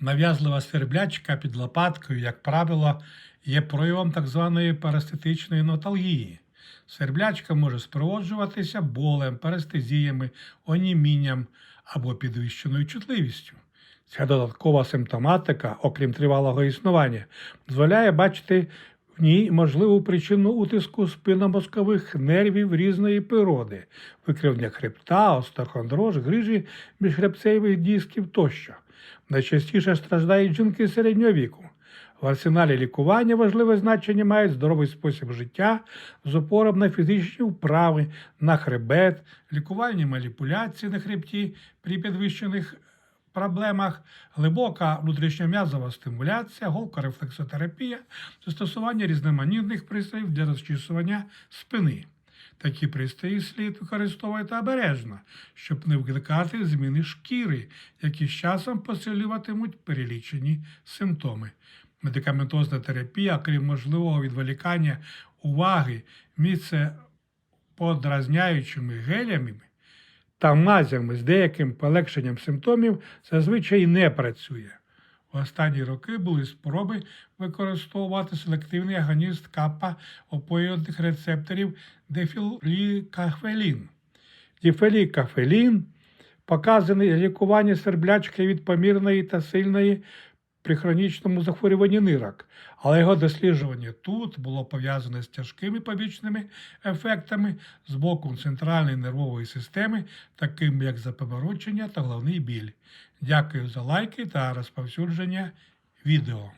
Нав'язлива сверблячка під лопаткою, як правило, є проявом так званої парастетичної ноталгії. Сверблячка може спроводжуватися болем, парестезіями, онімінням або підвищеною чутливістю. Ця додаткова симптоматика, окрім тривалого існування, дозволяє бачити в ній можливу причину утиску спинномозкових нервів різної природи, викривлення хребта, остеохондроз, грижі міжхребцевих дисків тощо. Найчастіше страждають жінки середнього віку. В арсеналі лікування важливе значення має здоровий спосіб життя з опором на фізичні вправи, на хребет, лікувальні маніпуляції на хребті при підвищених проблемах, глибока внутрішньом'язова стимуляція, голкорефлексотерапія, застосування різноманітних пристроїв для розчісування спини. Такі пристрої слід використовувати обережно, щоб не викликати зміни шкіри, які з часом посилюватимуть перелічені симптоми. Медикаментозна терапія, крім можливого відволікання уваги місцеподразняючими гелями та мазями з деяким полегшенням симптомів, зазвичай не працює. В останні роки були спроби використовувати селективний агоніст капа опоїдних рецепторів дефілікафелін. Дефілікафелін показаний лікування сверблячки від помірної та сильної при хронічному захворюванні нирок, але його досліджування тут було пов'язане з тяжкими побічними ефектами з боку центральної нервової системи, такими як запоморочення та головний біль. Дякую за лайки та розповсюдження відео.